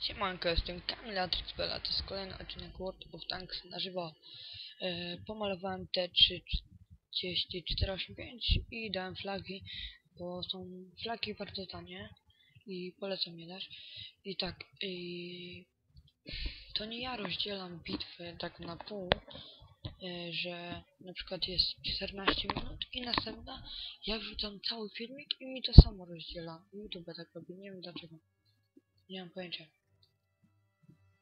Siemanko, jestem Kamilatrix Bella, to jest kolejny odcinek World of Tanks na żywo. E, pomalowałem te 3485 i dałem flagi, bo są flagi bardzo tanie i polecam je dać. I tak, to nie ja rozdzielam bitwy tak na pół, e, że na przykład jest 14 minut i następna ja wrzucam cały filmik i mi to samo rozdziela. YouTube tak robi, nie wiem dlaczego. Nie mam pojęcia.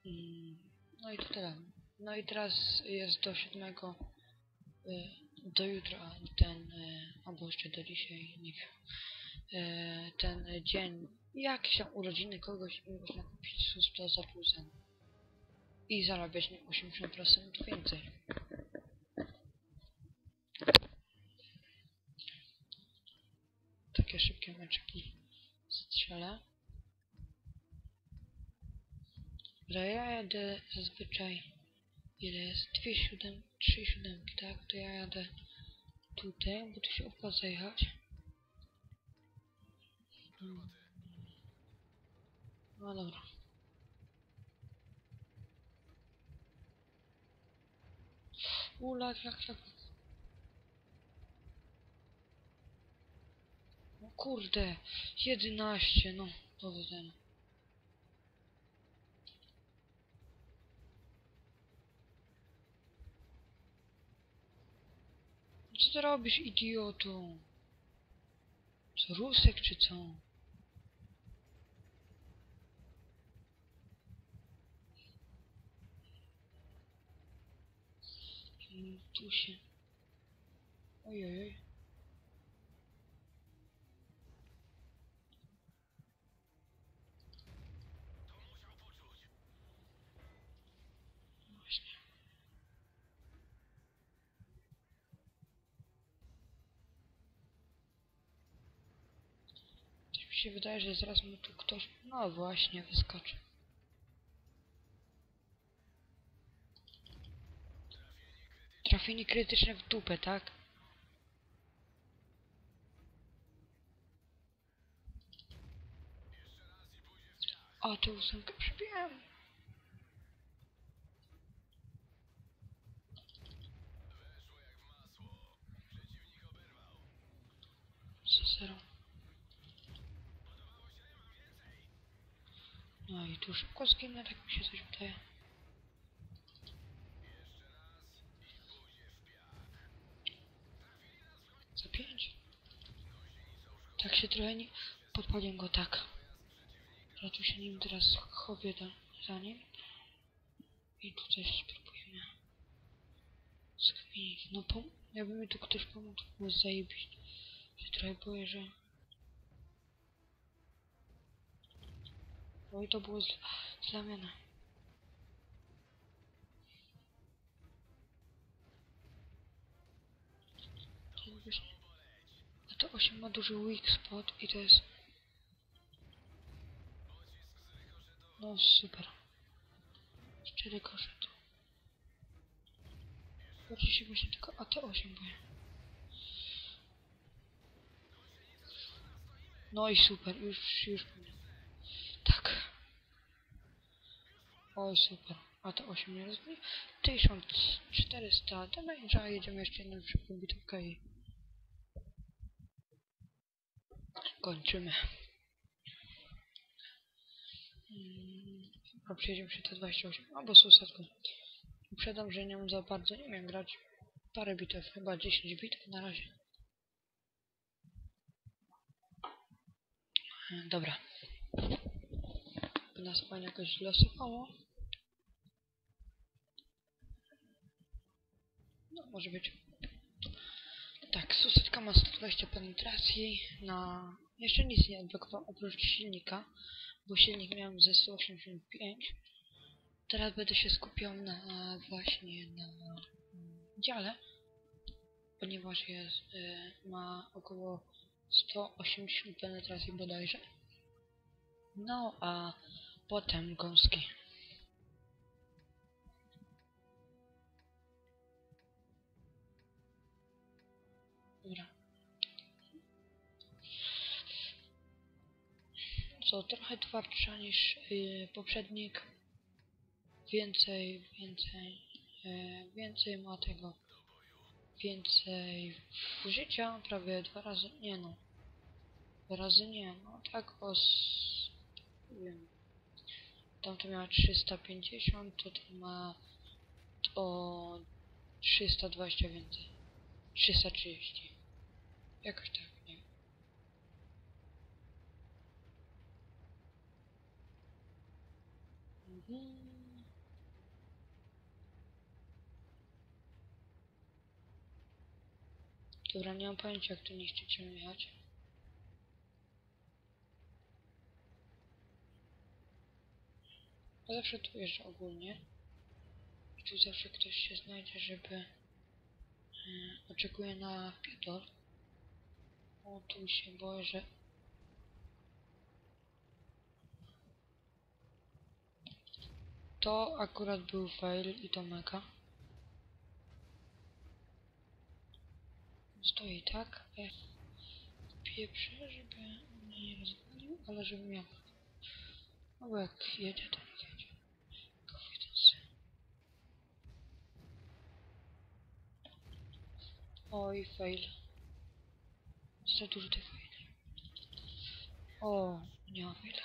No i to tyle. No i teraz jest do siódmego, y, do jutra ten, y, albo jeszcze do dzisiaj, nie wiem, y, ten dzień, jak się urodziny kogoś i można kupić susta za pół. I zarabiać nim 80% więcej. Takie szybkie meczki strzelę. Że ja jadę zazwyczaj ile jest? Dwie siódem, trzy siódemki, tak? To ja jadę tutaj, bo tu się opłaca jechać. No dobra. Jak, jak. No kurde, 11, no, powodzenia. Co ty robisz, idioto? Co, Rusek czy co? Tu się... Ojej. Się wydaje, że zaraz mu tu ktoś... No właśnie, wyskoczy. Trafienie krytyczne w dupę, tak? O, tę ósemkę przebiłem. Co zero. No i tu szybko zginę, tak mi się coś wydaje. Za pięć? Tak się trochę nie... Podpalię go tak. Ja tu się nim teraz chowię do, za nim. I tutaj spróbujemy skminić. No pom... Jakby mi tu ktoś pomógł, to było zajebić. Się trochę boję, że... Oj, to było zl... zlamiane. Jakbyś- A to 8 ma duży weak spot i to jest... No super. Cztery koszyty. Bardziej się właśnie tylko AT8 boję. No i super, już, już. Tak. Oj, super. AT8 nie rozumie. 1400 damage'a, jedziemy jeszcze jedną szybką bitewkę i... Kończymy. Mm, Chyba przejdziemy się te 28, albo z usadką. Uprzedzam, że nie mam za bardzo, nie wiem grać. Parę bitew, chyba 10 bitew na razie. E, Dobra. Nas pani jakoś losowało. No, może być. Tak, susetka ma 120 penetracji na... Jeszcze nic nie odblokowałem oprócz silnika, bo silnik miałem ze 185. Teraz będę się skupiał na właśnie na dziale, ponieważ jest, y, ma około 180 penetracji bodajże. No, a potem gąski. Dobra. co trochę twardsza niż yy, poprzednik. Więcej, więcej, yy, więcej ma tego. Więcej życia, prawie dwa razy, nie no. Dwa razy nie, no tak o... s- Nie wiem. Tamto miała 350, to ten ma o 320 więcej. 330. Jakoś tak, nie wiem. Mhm. Dobra, nie mam pojęcia, jak tu niszczyciel jechać. Ja zawsze tu jeżdżę ogólnie. I tu zawsze ktoś się znajdzie, żeby... E, oczekuje na wpierdol. O, tu się boję, że... To akurat był fail i to mega. Stoi tak. Ja pieprzę, żeby mnie nie rozwalił, ale żeby miał. No bo jak jedzie, to nie jedzie. Confidence. Oj, fail. Za dużo tych faili. O, nie ma faila.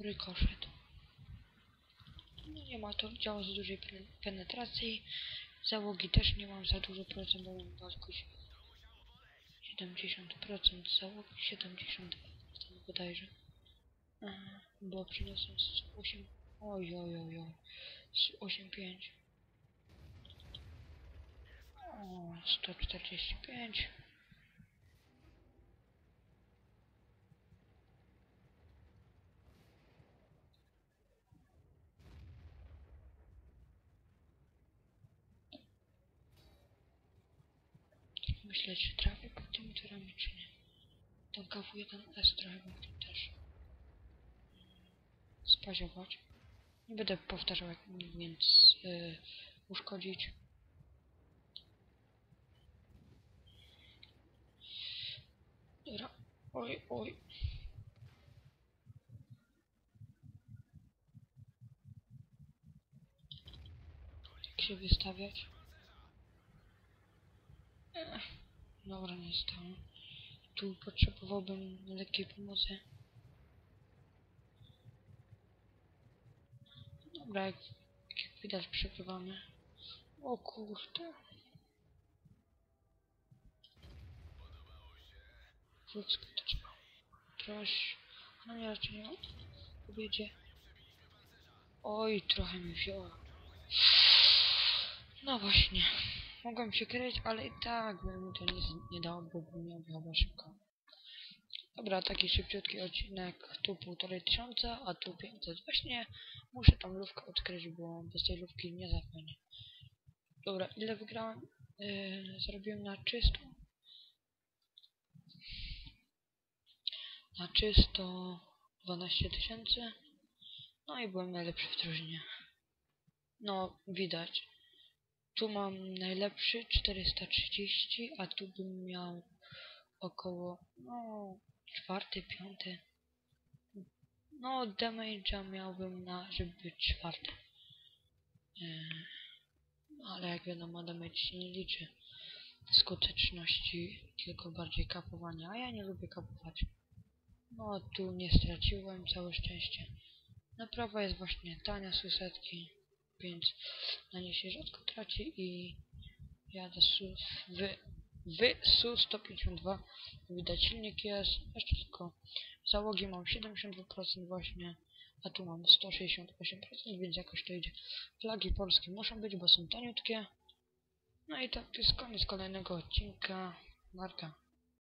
Rykoszet. No nie ma to działo za dużej penetracji. Załogi też nie mam za dużo procent, bo mam tylko 70% załogi, 70% tam bodajże. Bo przyniosłem z 8... Oj, oj, oj, oj. Z 8,5. O, 145. Myślę, czy trafię pod tymi torami, czy nie. Tą KW1S trochę bym tu też spaziować. Nie będę powtarzał, jak więc yy, uszkodzić. Dobra. Oj, oj. Jak się wystawiać? Dobra, nie stało. Tu potrzebowałbym lekkiej pomocy. Dobra, jak, jak widać przegrywamy. O kurde. To trzeba. Proś. No nie, raczej nie. Powiedzie. Oj, trochę mi wzięła. No właśnie. Mogłem się kryć, ale i tak by mi to nic nie dało, bo bym miał chyba szybko. Dobra, taki szybciutki odcinek, tu półtorej tysiąca, a tu 500. Właśnie muszę tą lówkę odkryć, bo bez tej lówki nie zapomnę. Dobra, ile wygrałem? Yy, zrobiłem na czysto. Na czysto 12 tysięcy. No i byłem najlepszy w drużynie. No, widać. Tu mam najlepszy 430, a tu bym miał około, no, czwarty, piąty. No, damage'a miałbym na, żeby być czwarty. Yy, ale jak wiadomo, damage się nie liczy skuteczności, tylko bardziej kapowania, a ja nie lubię kapować. No, tu nie straciłem, całe szczęście. Naprawa jest właśnie tania, susetki, więc na nie się rzadko traci i jadę su w, w SU-152 widać silnik jest, jeszcze tylko załogi mam 72% właśnie, a tu mam 168%, więc jakoś to idzie. Flagi polskie muszą być, bo są taniutkie. No i tak to jest koniec kolejnego odcinka. Marka.